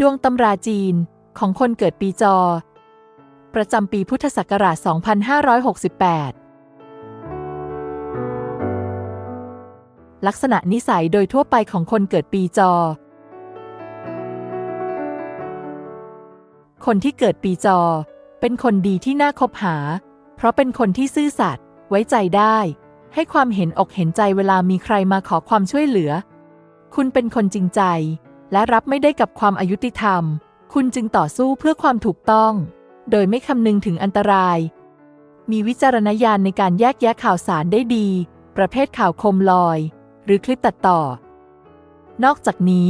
ดวงตำราจีนของคนเกิดปีจอ ประจำปีพุทธศักราช 2568 ลักษณะนิสัยโดยทั่วไปของคนเกิดปีจอ คนที่เกิดปีจอ เป็นคนดีที่น่าคบหา เพราะเป็นคนที่ซื่อสัตย์ไว้ใจได้ ให้ความเห็นอกเห็นใจเวลามีใครมาขอความช่วยเหลือ คุณเป็นคนจริงใจ และรับไม่ได้กับความอายุติธรรม คุณจึงต่อสู้เพื่อความถูกต้อง โดยไม่คำนึงถึงอันตราย มีวิจารณญาณในการแยกแยะข่าวสารได้ดี ประเภทข่าวคมลอย หรือคลิปตัดต่อ นอกจากนี้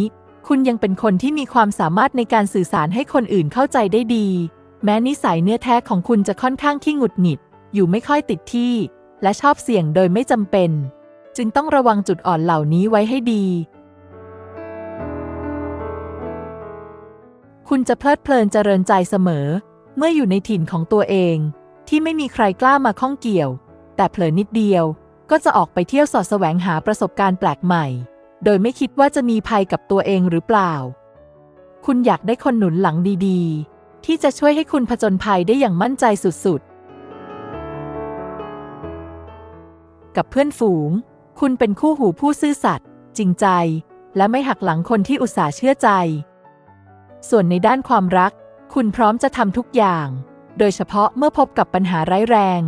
คุณยังเป็นคนที่มีความสามารถในการสื่อสารให้คนอื่นเข้าใจได้ดี แม้นิสัยเนื้อแท้ของคุณจะค่อนข้างขี้หงุดหงิด อยู่ไม่ค่อยติดที่ และชอบเสี่ยงโดยไม่จำเป็น จึงต้องระวังจุดอ่อนเหล่านี้ไว้ให้ดี คุณจะเพลิดเพลินเจริญใจเสมอ เมื่ออยู่ในถิ่นของตัวเอง ที่ไม่มีใครกล้ามาข้องเกี่ยว แต่เผลอนิดเดียว ก็จะออกไปเที่ยวสอดแสวงหาประสบการณ์แปลกใหม่ โดยไม่คิดว่าจะมีภัยกับตัวเองหรือเปล่า คุณอยากได้คนหนุนหลังดีๆ ที่จะช่วยให้คุณผจญภัยได้อย่างมั่นใจสุดๆ กับเพื่อนฝูง คุณเป็นคู่หูผู้ซื่อสัตย์จริงใจ และไม่หักหลังคนที่อุตส่าห์เชื่อใจ ส่วนในด้านความรัก คุณพร้อมจะทำทุกอย่าง โดยเฉพาะเมื่อพบกับปัญหาร้ายแรง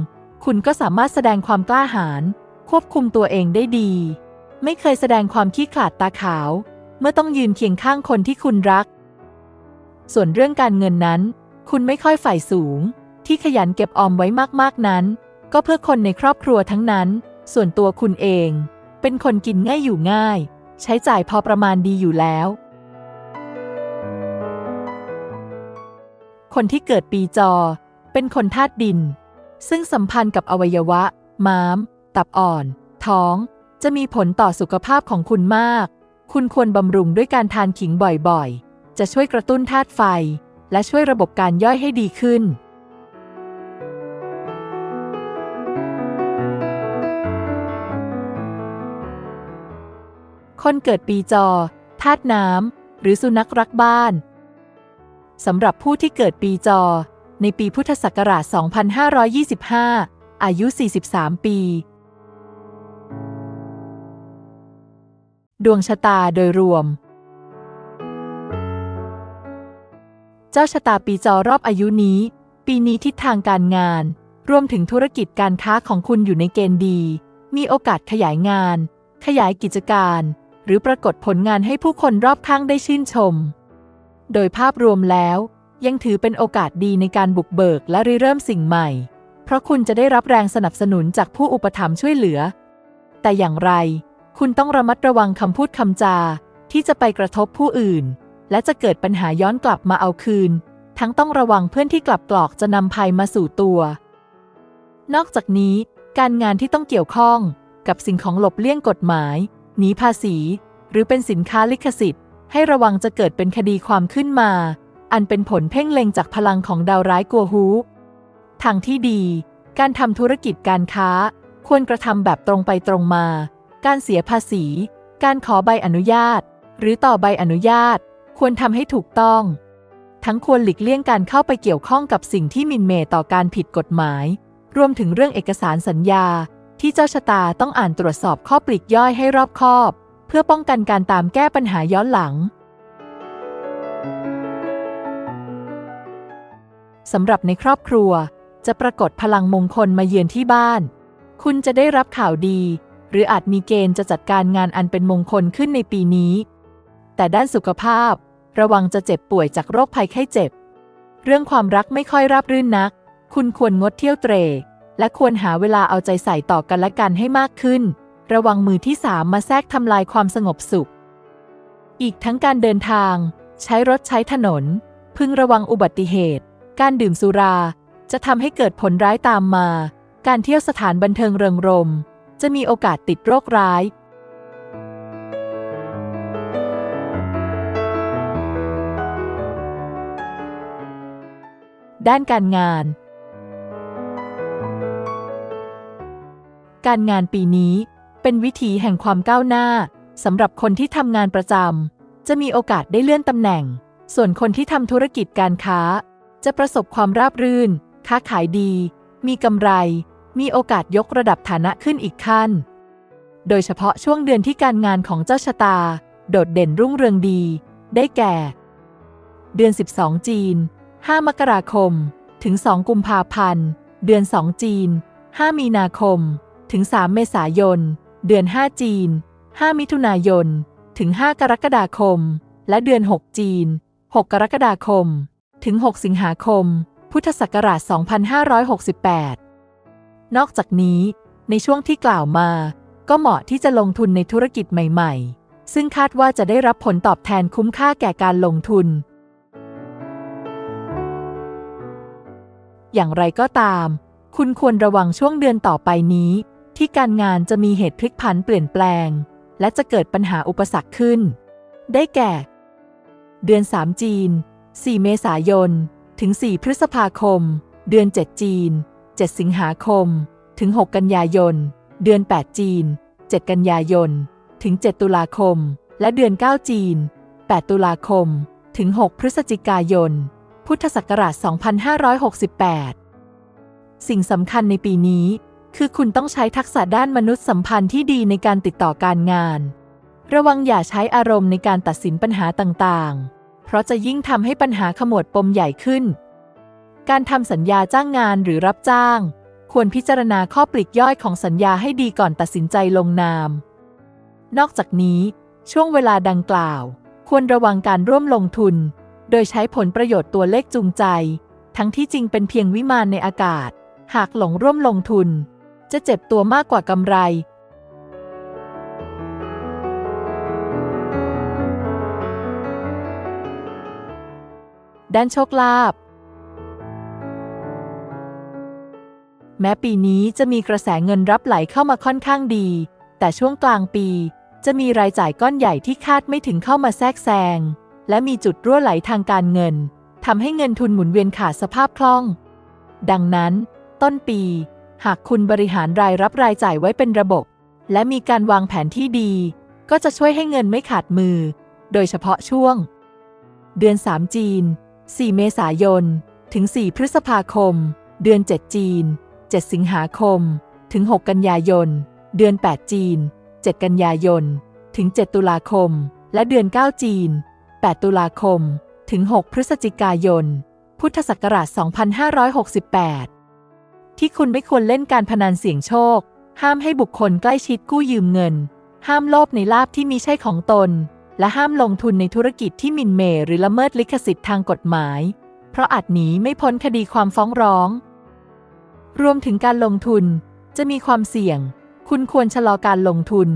คุณก็สามารถแสดงความกล้าหาญควบคุมตัวเองได้ดี ไม่เคยแสดงความขี้ขลาดตาขาว เมื่อต้องยืนเคียงข้างคนที่คุณรัก ส่วนเรื่องการเงินนั้น คุณไม่ค่อยฝ่ายสูง ที่ขยันเก็บออมไว้มากๆนั้น ก็เพื่อคนในครอบครัวทั้งนั้น ส่วนตัวคุณเอง เป็นคนกินง่ายอยู่ง่าย ใช้จ่ายพอประมาณดีอยู่แล้ว คนที่เกิดปีจอ เป็นคนธาตุดิน ซึ่งสัมพันธ์กับอวัยวะ ม้าม ตับอ่อน ท้อง จะมีผลต่อสุขภาพของคุณมาก คุณควรบำรุงด้วยการทานขิงบ่อยๆ จะช่วยกระตุ้นธาตุไฟ และช่วยระบบการย่อยให้ดีขึ้นคนเกิดปีจอธาตุน้ำ หรือสุนัขรักบ้าน สำหรับผู้ที่เกิดปีจอ ในปีพุทธศักราช 2525 อายุ 43 ปี ดวงชะตาโดยรวม เจ้าชะตาปีจอรอบอายุนี้ ปีนี้ทิศทางการงาน รวมถึงธุรกิจการค้าของคุณอยู่ในเกณฑ์ดี มีโอกาสขยายงาน ขยายกิจการ หรือปรากฏผลงานให้ผู้คนรอบข้างได้ชื่นชม โดยภาพรวมแล้ว ยังถือเป็นโอกาสดีในการบุกเบิกและริเริ่มสิ่งใหม่ เพราะคุณจะได้รับแรงสนับสนุนจากผู้อุปถัมภ์ช่วยเหลือ แต่อย่างไร คุณต้องระมัดระวังคำพูดคำจา ที่จะไปกระทบผู้อื่น และจะเกิดปัญหาย้อนกลับมาเอาคืน ทั้งต้องระวังเพื่อนที่กลับกรอกจะนำภัยมาสู่ตัว นอกจากนี้ การงานที่ต้องเกี่ยวข้องกับสิ่งของหลบเลี่ยงกฎหมาย หนีภาษี หรือเป็นสินค้าลิขสิทธิ์ ให้ระวังจะเกิดเป็นคดีความขึ้นมา อันเป็นผลเพ่งเล็งจากพลังของดาวร้ายกัวฮูทางที่ดี การทำธุรกิจการค้า ควรกระทำแบบตรงไปตรงมา การเสียภาษี การขอใบอนุญาต หรือต่อใบอนุญาต ควรทำให้ถูกต้อง ทั้งควรหลีกเลี่ยงการเข้าไปเกี่ยวข้องกับสิ่งที่มินเหมต่อการผิดกฎหมาย รวมถึงเรื่องเอกสารสัญญา ที่เจ้าชะตาต้องอ่านตรวจสอบข้อปลีกย่อยให้รอบคอบ พื่อป้องกันการตามแก้ปัญหาย้อนหลังสำหรับในครอบครัว จะปรากฏพลังมงคลมาเยือนที่บ้าน คุณจะได้รับข่าวดี หรืออาจมีเกณฑ์จะจัดการงานอันเป็นมงคลขึ้นในปีนี้ แต่ด้านสุขภาพ ระวังจะเจ็บป่วยจากโรคภัยไข้เจ็บ เรื่องความรักไม่ค่อยราบรื่นนัก คุณควรงดเที่ยวเตร่และควรหาเวลาเอาใจใส่ต่อกันและกันให้มากขึ้น ระวังมือที่สามมาแทรกทำลายความสงบสุข อีกทั้งการเดินทาง ใช้รถใช้ถนน พึงระวังอุบัติเหตุ การดื่มสุราจะทำให้เกิดผลร้ายตามมา การเที่ยวสถานบันเทิงเริงรม จะมีโอกาสติดโรคร้าย ด้านการงาน การงานปีนี้ เป็นวิถีแห่งความก้าวหน้าสำหรับคนที่ทำงานประจำจะมีโอกาสได้เลื่อนตำแหน่ง ส่วนคนที่ทำธุรกิจการค้า จะประสบความราบรื่น ค้าขายดี มีกำไร มีโอกาสยกระดับฐานะขึ้นอีกขั้น โดยเฉพาะช่วงเดือนที่การงานของเจ้าชะตา โดดเด่นรุ่งเรืองดี ได้แก่ เดือน 12 จีน 5 มกราคม ถึง 2 กุมภาพันธ์ เดือน 2 จีน 5 มีนาคม ถึง 3 เมษายน เดือน 5 จีน 5 มิถุนายน ถึง 5 กรกฎาคม และเดือน 6 จีน 6 กรกฎาคม ถึง 6 สิงหาคม พุทธศักราช 2568 นอกจากนี้ ในช่วงที่กล่าวมา ก็เหมาะที่จะลงทุนในธุรกิจใหม่ ๆ ซึ่งคาดว่าจะได้รับผลตอบแทนคุ้มค่าแก่การลงทุน อย่างไรก็ตาม คุณควรระวังช่วงเดือนต่อไปนี้ ที่การงานจะมีเหตุพลิกผันเปลี่ยนแปลง และจะเกิดปัญหาอุปสรรคขึ้น ได้แก่ เดือน 3 จีน 4 เมษายน ถึง 4 พฤษภาคม เดือน 7 จีน 7 สิงหาคม ถึง 6 กันยายน เดือน 8 จีน 7 กันยายน ถึง 7 ตุลาคม และเดือน 9 จีน 8 ตุลาคม ถึง 6 พฤศจิกายน พุทธศักราช 2568 สิ่งสำคัญในปีนี้ คือคุณต้องใช้ทักษะด้านมนุษยสัมพันธ์ที่ดีในการติดต่อการงาน ระวังอย่าใช้อารมณ์ในการตัดสินปัญหาต่างๆ เพราะจะยิ่งทำให้ปัญหาขมวดปมใหญ่ขึ้น การทำสัญญาจ้างงานหรือรับจ้าง ควรพิจารณาข้อปลีกย่อยของสัญญาให้ดีก่อนตัดสินใจลงนาม นอกจากนี้ ช่วงเวลาดังกล่าว ควรระวังการร่วมลงทุน โดยใช้ผลประโยชน์ตัวเลขจูงใจ ทั้งที่จริงเป็นเพียงวิมานในอากาศ หากหลงร่วมลงทุน จะเจ็บตัวมากกว่ากำไร ด้านโชคลาภแม้ปีนี้จะมีกระแสเงินรับไหลเข้ามาค่อนข้างดี แต่ช่วงกลางปีจะมีรายจ่ายก้อนใหญ่ที่คาดไม่ถึงเข้ามาแทรกแซง และมีจุดรั่วไหลทางการเงินทำให้เงินทุนหมุนเวียนขาดสภาพคล่อง ดังนั้น ต้นปี หากคุณบริหารรายรับรายจ่ายไว้เป็นระบบ และมีการวางแผนที่ดี ก็จะช่วยให้เงินไม่ขาดมือ โดยเฉพาะช่วง เดือน 3 จีน 4 เมษายน ถึง 4 พฤษภาคม เดือน 7 จีน 7 สิงหาคม ถึง 6 กันยายน เดือน 8 จีน 7 กันยายน ถึง 7 ตุลาคม และเดือน 9 จีน 8 ตุลาคม ถึง 6 พฤศจิกายน พุทธศักราช 2568 ที่คุณไม่ควรเล่นการพนันเสี่ยงโชค ห้ามให้บุคคลใกล้ชิดกู้ยืมเงิน ห้ามโลภในลาบที่มีใช่ของตน และห้ามลงทุนในธุรกิจที่มินเมหรือละเมิดลิขสิทธิ์ทางกฎหมาย เพราะอาจหนีไม่พ้นคดีความฟ้องร้อง รวมถึงการลงทุนจะมีความเสี่ยง คุณควรชะลอการลงทุน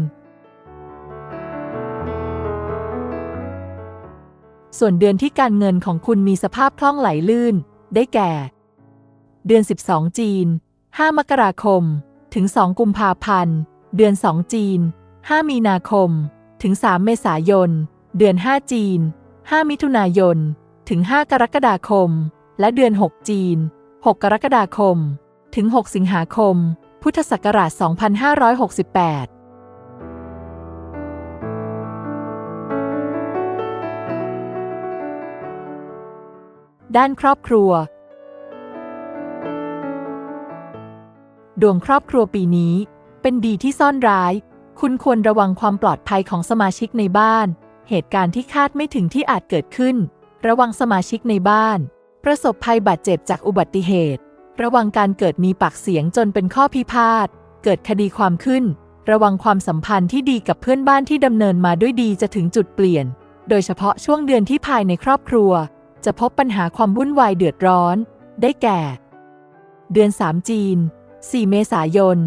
ส่วนเดือนที่การเงินของคุณมีสภาพคล่องไหลลื่น ได้แก่ เดือน 12 จีน 5 มกราคม ถึง 2 กุมภาพันธ์ เดือน 2 จีน 5 มีนาคม ถึง 3 เมษายน เดือน 5 จีน 5 มิถุนายน ถึง 5 กรกฎาคม และเดือน 6 จีน 6 กรกฎาคม ถึง 6 สิงหาคม พุทธศักราช 2568ด้านครอบครัว ดวงครอบครัวปีนี้ เป็นดีที่ซ่อนร้าย คุณควรระวังความปลอดภัยของสมาชิกในบ้าน เหตุการณ์ที่คาดไม่ถึงที่อาจเกิดขึ้น ระวังสมาชิกในบ้าน ประสบภัยบาดเจ็บจากอุบัติเหตุ ระวังการเกิดมีปากเสียงจนเป็นข้อพิพาท เกิดคดีความขึ้น ระวังความสัมพันธ์ที่ดีกับเพื่อนบ้านที่ดำเนินมาด้วยดีจะถึงจุดเปลี่ยน โดยเฉพาะช่วงเดือนที่ภายในครอบครัว จะพบปัญหาความวุ่นวายเดือดร้อน ได้แก่ เดือน3จีน 4 เมษายน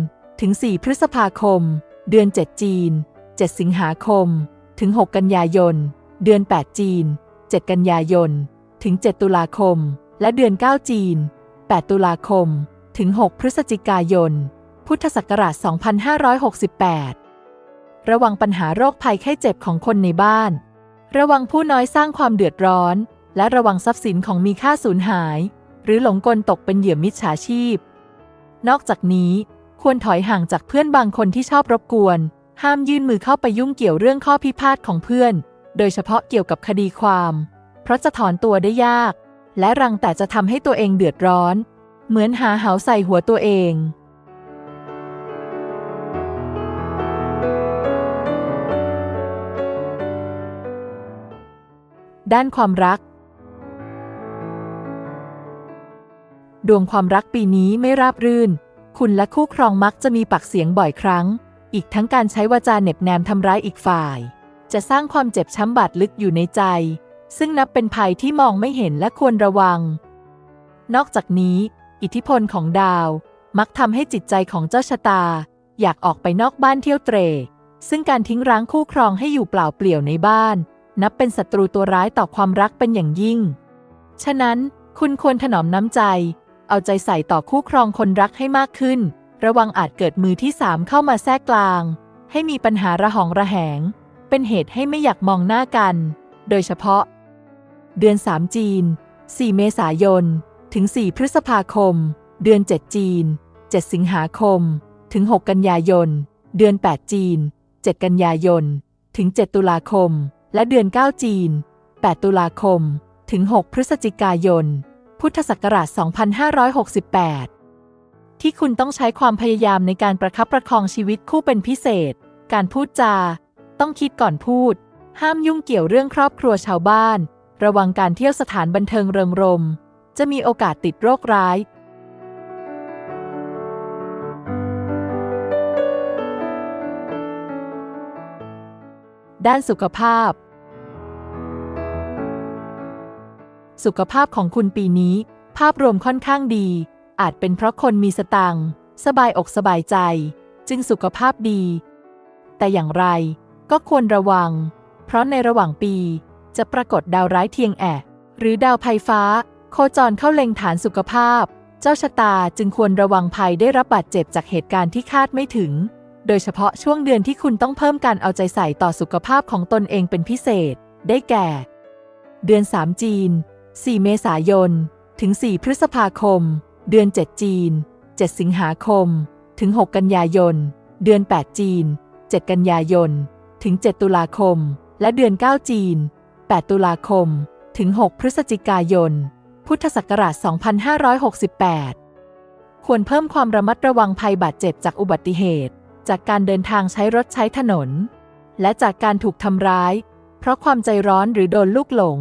ถึง 4 พฤษภาคม เดือน 7 จีน 7 สิงหาคม ถึง 6 กันยายน เดือน 8 จีน 7 กันยายน ถึง 7 ตุลาคม และเดือน 9 จีน 8 ตุลาคม ถึง 6 พฤศจิกายน พุทธศักราช 2568 ระวังปัญหาโรคภัยไข้เจ็บของคนในบ้าน ระวังผู้น้อยสร้างความเดือดร้อน และระวังทรัพย์สินของมีค่าสูญหาย หรือหลงกลตกเป็นเหยื่อมิจฉาชีพ นอกจากนี้ ควรถอยห่างจากเพื่อนบางคนที่ชอบรบกวน ห้ามยื่นมือเข้าไปยุ่งเกี่ยวเรื่องข้อพิพาทของเพื่อน โดยเฉพาะเกี่ยวกับคดีความ เพราะจะถอนตัวได้ยาก และรังแต่จะทำให้ตัวเองเดือดร้อน เหมือนหาเหาใส่หัวตัวเองด้านความรัก ดวงความรักปีนี้ไม่ราบรื่น คุณและคู่ครองมักจะมีปากเสียงบ่อยครั้ง อีกทั้งการใช้วาจาเหน็บแนมทำร้ายอีกฝ่าย จะสร้างความเจ็บช้ำบาดลึกอยู่ในใจ ซึ่งนับเป็นภัยที่มองไม่เห็นและควรระวัง นอกจากนี้ อิทธิพลของดาว มักทำให้จิตใจของเจ้าชะตา อยากออกไปนอกบ้านเที่ยวเตร ซึ่งการทิ้งร้างคู่ครองให้อยู่เปล่าเปลี่ยวในบ้าน นับเป็นศัตรูตัวร้ายต่อความรักเป็นอย่างยิ่ง ฉะนั้น คุณควรถนอมน้ำใจ เอาใจใส่ต่อคู่ครองคนรักให้มากขึ้น ระวังอาจเกิดมือที่สามเข้ามาแทรกกลาง ให้มีปัญหาระหองระแหง เป็นเหตุให้ไม่อยากมองหน้ากัน โดยเฉพาะ เดือน 3 จีน 4 เมษายน ถึง 4 พฤษภาคม เดือน 7 จีน 7 สิงหาคม ถึง 6 กันยายน เดือน 8 จีน 7 กันยายน ถึง 7 ตุลาคม และเดือน 9 จีน 8 ตุลาคม ถึง 6 พฤศจิกายน พุทธศักราช 2568 ที่คุณต้องใช้ความพยายามในการประคับประคองชีวิตคู่เป็นพิเศษ การพูดจา ต้องคิดก่อนพูด ห้ามยุ่งเกี่ยวเรื่องครอบครัวชาวบ้าน ระวังการเที่ยวสถานบันเทิงเริงรม จะมีโอกาสติดโรคร้ายด้านสุขภาพ สุขภาพของคุณปีนี้ ภาพรวมค่อนข้างดี อาจเป็นเพราะคนมีสตังค์สบายอกสบายใจ จึงสุขภาพดี แต่อย่างไรก็ควรระวัง เพราะในระหว่างปีจะปรากฏดาวร้ายเทียงแอะหรือดาวไฟฟ้า โคจรเข้าเล็งฐานสุขภาพ เจ้าชะตาจึงควรระวังภัยได้รับบาดเจ็บจากเหตุการณ์ที่คาดไม่ถึง โดยเฉพาะช่วงเดือนที่คุณต้องเพิ่มการเอาใจใส่ต่อสุขภาพของตนเองเป็นพิเศษ ได้แก่ เดือน 3 จีน 4 เมษายน ถึง 4 พฤษภาคม เดือน 7 จีน 7 สิงหาคม ถึง 6 กันยายน เดือน 8 จีน 7 กันยายน ถึง 7 ตุลาคม และเดือน 9 จีน 8 ตุลาคม ถึง 6 พฤศจิกายน พุทธศักราช 2568 ควรเพิ่มความระมัดระวังภัยบาดเจ็บจากอุบัติเหตุ จากการเดินทางใช้รถใช้ถนน และจากการถูกทำร้าย เพราะความใจร้อนหรือโดนลูกหลง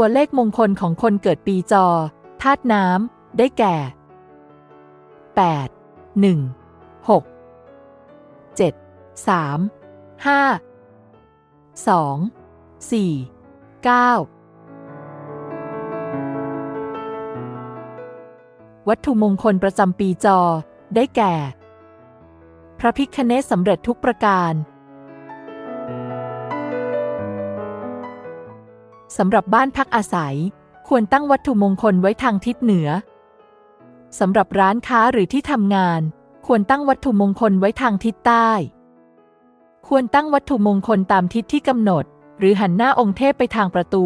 ตัวเลขมงคลของคนเกิดปีจอธาตุน้ำได้แก่ 8 1 6 7 3 5 2 4 9 วัตถุมงคลประจำปีจอได้แก่ พระพิคเนศสำเร็จทุกประการ สำหรับบ้านพักอาศัย ควรตั้งวัตถุมงคลไว้ทางทิศเหนือ สำหรับร้านค้าหรือที่ทำงาน ควรตั้งวัตถุมงคลไว้ทางทิศใต้ ควรตั้งวัตถุมงคลตามทิศที่กำหนด หรือหันหน้าองค์เทพไปทางประตู